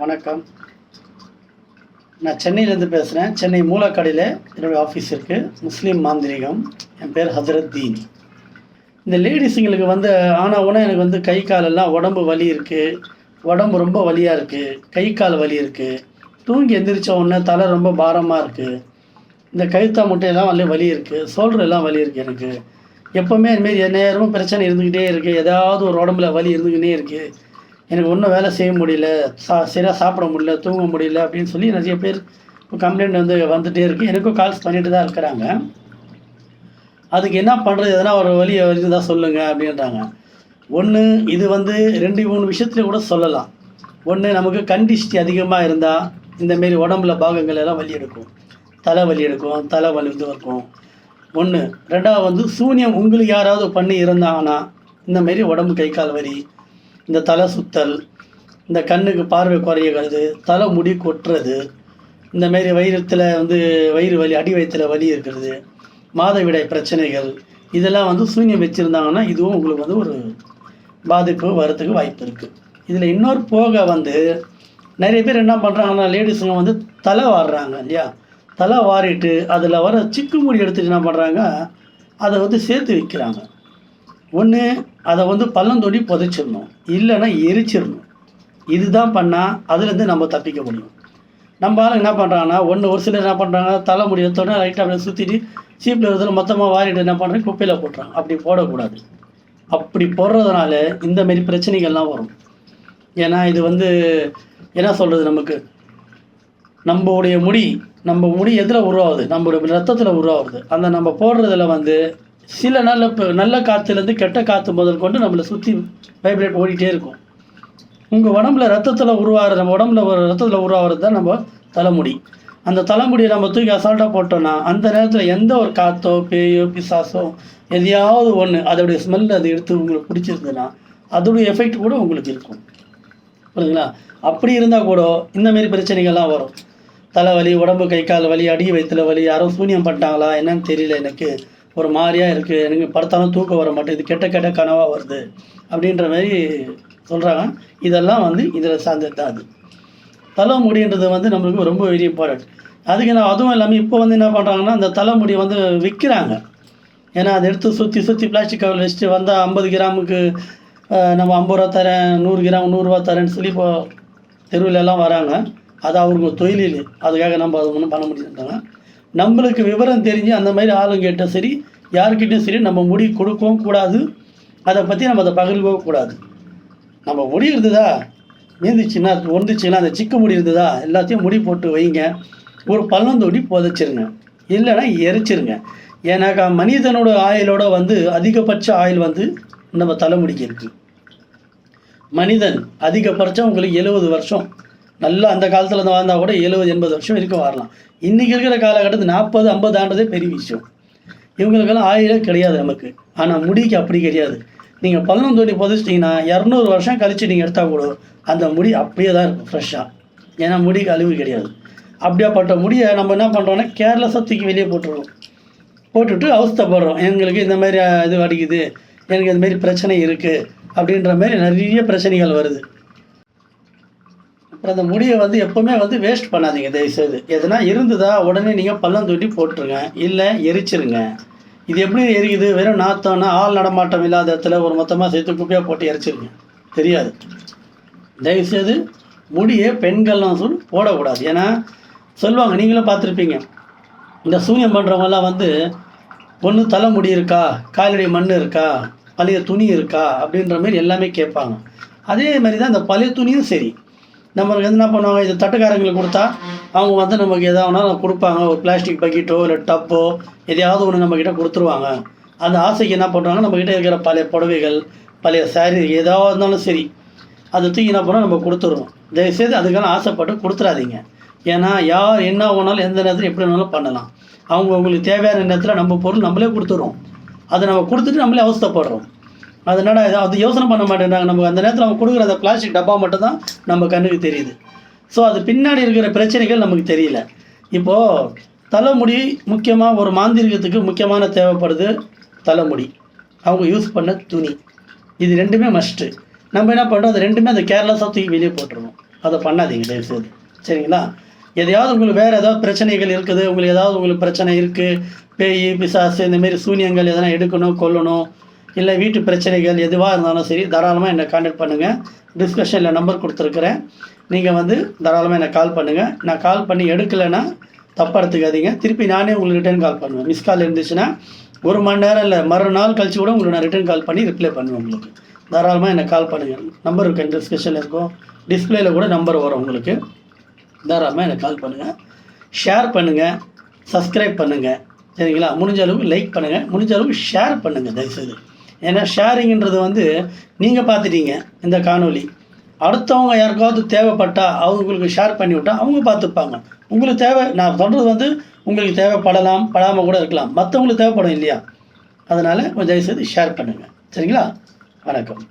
வணக்கம். நான் சென்னையிலேருந்து பேசுகிறேன் சென்னை மூலக்கடையில் என்னுடைய ஆஃபீஸ் இருக்குது முஸ்லீம் மாந்திரிகம். என் பேர் ஹசரத் தீன் இந்த லேடிஸுங்களுக்கு வந்து ஆனால் உடனே எனக்கு வந்து கை காலெல்லாம் உடம்பு வலி இருக்குது உடம்பு ரொம்ப வலியாக இருக்குது கை கால் வலி இருக்குது தூங்கி எந்திரிச்ச உடனே தலை ரொம்ப பாரமாக இருக்குது இந்த கழுத்தா முட்டையெல்லாம் வலி வலி இருக்குது ஷோல்டர் எல்லாம் வலி இருக்குது எனக்கு. எப்போவுமே இதுமாரி நேரமும் பிரச்சனை இருந்துக்கிட்டே இருக்குது ஏதாவது ஒரு உடம்புல வலி இருந்துக்கிட்டே இருக்குது எனக்கு ஒன்றும் வேலை செய்ய முடியல சா சரியாக சாப்பிட முடியல தூங்க முடியல அப்படின்னு சொல்லி நிறைய பேர் கம்ப்ளைண்ட் வந்து வந்துகிட்டே இருக்குது எனக்கும் கால்ஸ் பண்ணிட்டு தான் இருக்கிறாங்க. அதுக்கு என்ன பண்ணுறது எதனா ஒரு வழி இருந்தால் சொல்லுங்கள் அப்படின்றாங்க. ஒன்று இது வந்து ரெண்டு மூணு விஷயத்துல கூட சொல்லலாம். ஒன்று நமக்கு கண்டிஷ்டி அதிகமாக இருந்தால் இந்தமாரி உடம்புல பாகங்கள் எல்லாம் வலி எடுக்கும். தலை வலி எடுக்கும் தலை வலி வந்து இருக்கும். ஒன்று ரெண்டாவது வந்து சூன்யம் உங்களுக்கு யாராவது பண்ணி இருந்தாங்கன்னா இந்தமாரி உடம்பு கை கால் வலி இந்த தலை சுத்தல் இந்த கண்ணுக்கு பார்வை குறையிறது தலை முடி கொட்டுறது இந்த மாரி வயிறத்தில் வந்து வயிறு வலி அடி வயிற்றுல வலி இருக்கிறது மாதவிடாய் பிரச்சனைகள் இதெல்லாம் வந்து சூன்யம் வச்சுருந்தாங்கன்னா இதுவும் உங்களுக்கு வந்து ஒரு பாதிப்பு வரத்துக்கு வாய்ப்பு இருக்குது இதில் இன்னொரு போக வந்து நிறைய பேர் என்ன பண்ணுறாங்கன்னா லேடிஸுங்க வந்து தலை வாடுறாங்க இல்லையா? தலை வாரிட்டு அதில் வர சிக்கு முடி எடுத்துட்டு என்ன பண்ணுறாங்க அதை வந்து சேர்த்து விற்கிறாங்க ஒன்று அதை வந்து பள்ளம் தோண்டி புதைச்சிடணும். இல்லைன்னா எரிச்சிடணும். இதுதான் பண்ணால் அதுலேருந்து நம்ம தப்பிக்க முடியும். நம்ம ஆளுங்க என்ன பண்ணுறாங்கன்னா ஒன்று ஒரு சிலர் என்ன பண்ணுறாங்க தலை முடி எடுத்தோடனே லைட்டாக அப்படியே சுற்றிட்டு சீப்பில் இருக்கிறதுல மொத்தமாக வாரிட்டு என்ன பண்ணுறாங்க குப்பையில் போட்டுறாங்க. அப்படி போடக்கூடாது. அப்படி போடுறதுனால இந்தமாரி பிரச்சனைகள்லாம் வரும். ஏன்னா இது வந்து என்ன சொல்கிறது நமக்கு? நம்மளுடைய முடி நம்ம முடி எதில் உருவாகுது? நம்மளுடைய ரத்தத்தில் உருவாகுது. அந்த நம்ம போடுறதுல வந்து சில நல்ல நல்ல காற்றுலேருந்து கெட்ட காற்று முதல் கொண்டு நம்மளை சுற்றி வைப்ரேட் ஓடிட்டே இருக்கும். உங்கள் உடம்புல ரத்தத்தில் உருவாகிற நம்ம உடம்புல ஒரு ரத்தத்தில் உருவாகிறது தான் நம்ம தலைமுடி. அந்த தலைமுடியை நம்ம தூக்கி அசால்ட்டாக போட்டோம்னா அந்த நேரத்தில் எந்த ஒரு காற்றோ பேயோ பிசாசோ எதையாவது ஒன்று அதோடைய ஸ்மெல் அது எடுத்து உங்களுக்கு பிடிச்சிருந்ததுன்னா அதோடைய எஃபெக்ட் கூட உங்களுக்கு இருக்கும். புரியுதுங்களா அப்படி இருந்தால் கூட இந்தமாரி பிரச்சனைகள்லாம் வரும். தலைவலி உடம்பு கை கால் வலி அடி வயிற்றுல வலி யாரும் சூனியம் பண்ணிட்டாங்களா என்னன்னு தெரியல எனக்கு. ஒரு மாதிரியாக இருக்குது எனக்கு படுத்தாலும் தூக்கம் வர மாட்டேங்குது. கெட்ட கெட்ட கனவாக வருது. அப்படின்ற மாதிரி சொல்கிறாங்க இதெல்லாம் வந்து இதில் சார்ந்தது தான் அது. தலைமுடின்றது வந்து நம்மளுக்கு ரொம்ப வெரி இம்பார்ட்டன்ட் அதுக்கு நான் அதுவும் இல்லாமல் இப்போ வந்து என்ன பண்ணுறாங்கன்னா அந்த தலைமுடி வந்து விற்கிறாங்க ஏன்னா அதை எடுத்து சுற்றி சுற்றி பிளாஸ்டிக் கவர் வச்சுட்டு வந்தால் ஐம்பது கிராமுக்கு நம்ம ஐம்பது ரூபா தரேன் நூறு கிராம் நூறுரூவா தரேன்னு சொல்லி இப்போ தெருவில் எல்லாம் வராங்க. அது அவங்க தொழிலில் அதுக்காக நம்ம அது ஒன்றும் பண்ண முடியுதுன்றாங்க. நம்மளுக்கு விவரம் தெரிஞ்சு அந்த மாதிரி ஆளுங்கிட்ட சரி யாருக்கிட்டையும் சரி நம்ம முடி கொடுக்கவும் கூடாது. அதை பற்றி நம்ம அதை பகிர்க்கவும் கூடாது. நம்ம முடி இருந்ததா? மீந்துச்சுன்னா ஒன்றுச்சுன்னா அந்த சிக்கு முடி இருந்ததா? எல்லாத்தையும் முடி போட்டு வைங்க. ஒரு பள்ளம் தோண்டி புதைச்சிருங்க. இல்லைன்னா எரிச்சிருங்க. ஏன்னாக்கா மனிதனோட ஆயிலோட வந்து அதிகபட்ச ஆயில் வந்து நம்ம தலைமுடிக்கு இருக்குது மனிதன் அதிகபட்சம் உங்களுக்கு எழுபது வருஷம். நல்லா அந்த காலத்தில் இருந்து வாழ்ந்தா கூட எழுபது எண்பது வருஷம் இருக்க வரலாம். இன்றைக்கி இருக்கிற காலகட்டத்தில் நாற்பது ஐம்பது ஆண்டதே பெரிய விஷயம். இவங்களுக்கெல்லாம் ஆயிரம் கிடையாது நமக்கு. ஆனால் முடிக்கு அப்படி கிடையாது. நீங்கள் பள்ளம் தோண்டி புதைச்சிட்டிங்கன்னா இரநூறு வருஷம் கழிச்சு நீங்கள் எடுத்தால் கூட அந்த முடி அப்படியே தான் இருக்கும் ஃப்ரெஷ்ஷாக ஏன்னா முடிக்கு அழிவு கிடையாது. அப்படியாப்பட்ட முடியை நம்ம என்ன பண்ணுறோன்னா கேர்லெஸ்ஸாக தூக்கி வெளியே போட்டுருவோம் போட்டுட்டு அவஸ்தைப்படுறோம். எங்களுக்கு இந்த மாதிரி இது அடிக்குது. எனக்கு இந்த மாதிரி பிரச்சனை இருக்குது அப்படின்ற மாதிரி நிறைய பிரச்சனைகள் வருது. அப்புறம் அந்த முடியை வந்து எப்போவுமே வந்து வேஸ்ட் பண்ணாதீங்க தயவுசெய்து. எதுனா இருந்ததா உடனே நீங்கள் பள்ளம் தூட்டி போட்டுருங்க. இல்லை எரிச்சிருங்க. இது எப்படி எரியுது? வெறும் நாத்தம்னா ஆள் நடமாட்டம் இல்லாத இடத்துல ஒரு மொத்தமாக சேர்த்து குப்பையாக போட்டு எரிச்சிருங்க. தெரியாது. தயவுசெய்து முடியை பெண்கள்லாம் சொல்லி போடக்கூடாது. ஏன்னா சொல்லுவாங்க நீங்களும் பார்த்துருப்பீங்க. இந்த சூன்யம் பண்ணுறவங்கலாம் வந்து ஒன்று தலைமுடி இருக்கா? காலடி மண் இருக்கா? பழைய துணி இருக்கா? அப்படின்ற மாதிரி எல்லாமே கேட்பாங்க. அதே மாதிரி தான் இந்த பழைய துணியும் சரி. நம்மளுக்கு என்ன பண்ணுவாங்க இது தட்டுக்காரங்களுக்கு கொடுத்தா அவங்க வந்து நமக்கு எதாவது கொடுப்பாங்க. ஒரு பிளாஸ்டிக் பக்கெட்டோ இல்லை டப்போ எதையாவது ஒன்று நம்மக்கிட்ட கொடுத்துருவாங்க. அந்த ஆசைக்கு என்ன பண்ணுறாங்க நம்மக்கிட்ட இருக்கிற பழைய புடவைகள் பழைய சாரீ ஏதாவது இருந்தாலும் சரி அதை தூக்கி என்ன பண்ணால் நம்ம கொடுத்துருவோம் தயவுசெய்து அதுக்கெல்லாம் ஆசைப்பட்டு கொடுத்துறாதீங்க. ஏன்னா யார் என்ன வேணாலும் எந்த நேரத்தில் எப்படி வேணாலும் பண்ணலாம். அவங்க உங்களுக்கு தேவையான நேரத்தில் நம்ம பொருள் நம்மளே கொடுத்துருவோம் அதை நம்ம கொடுத்துட்டு நம்மளே அவஸ்தைப்படுறோம். அதனால் அது யோசனை பண்ண மாட்டேன்றாங்க. நமக்கு அந்த நேரத்தில் அவங்க கொடுக்குற அந்த பிளாஸ்டிக் டப்பா மட்டும் தான் நம்ம கண்ணுக்கு தெரியுது. ஸோ அது பின்னாடி இருக்கிற பிரச்சனைகள் நமக்கு தெரியல. இப்போது தலைமுடி முக்கியமாக ஒரு மாந்திரிகத்துக்கு முக்கியமான தேவைப்படுது தலைமுடி. அவங்க யூஸ் பண்ண துணி. இது ரெண்டுமே மஸ்ட்டு நம்ம என்ன பண்ணுறோம் அது ரெண்டுமே அந்த கேர்லெஸ்ஸாக தூக்கி வெளியே போட்டுருவோம் அதை பண்ணாதீங்க தயவுசெய்து. சரிங்களா? எதையாவது உங்களுக்கு வேறு ஏதாவது பிரச்சனைகள் இருக்குது? உங்களுக்கு ஏதாவது உங்களுக்கு பிரச்சனை இருக்குது பேய் பிசாசு இந்தமாரி சூனியங்கள் எதனா எடுக்கணும் கொல்லணும்? இல்லை வீட்டு பிரச்சனைகள் எதுவாக இருந்தாலும் சரி தாராளமாக என்னை காண்டாக்ட் பண்ணுங்கள் டிஸ்கஷனில் நம்பர் கொடுத்துருக்குறேன். நீங்கள் வந்து தாராளமாக என்னை கால் பண்ணுங்கள் நான் கால் பண்ணி எடுக்கலைன்னா தப்பாக எடுத்துக்காதீங்க. திருப்பி நானே உங்களுக்கு ரிட்டர்ன் கால் பண்ணுவேன். மிஸ் கால் இருந்துச்சுன்னா ஒரு மணி நேரம் இல்லை மறுநாள் கழிச்சு கூட உங்களுக்கு நான் ரிட்டர்ன் கால் பண்ணி ரிப்ளை பண்ணுவேன் உங்களுக்கு. தாராளமாக என்னை கால் பண்ணுங்கள் நம்பர் இருக்கு டிஸ்கஷனில் இருக்கும். டிஸ்பிளேயில் கூட நம்பர் வரும் உங்களுக்கு. தாராளமாக எனக்கு கால் பண்ணுங்கள் ஷேர் பண்ணுங்கள் சப்ஸ்கிரைப் பண்ணுங்கள் சரிங்களா? முடிஞ்ச அளவுக்கு லைக் பண்ணுங்கள் முடிஞ்ச அளவுக்கு ஷேர் பண்ணுங்கள் தயவுசெய்து. ஏன்னா ஷேரிங்கிறது வந்து நீங்கள் பார்த்துட்டீங்க இந்த காணொலி அடுத்தவங்க யாருக்காவது தேவைப்பட்டா அவங்களுக்கு ஷேர் பண்ணி விட்டா அவங்க பார்த்துப்பாங்க. உங்களுக்கு தேவை நான் சொல்கிறது வந்து உங்களுக்கு தேவைப்படலாம் படாமல் கூட இருக்கலாம். மற்றவங்களுக்கு தேவைப்படும் இல்லையா? அதனால் கொஞ்சம் தயவுசெய்து ஷேர் பண்ணுங்கள் சரிங்களா? வணக்கம்.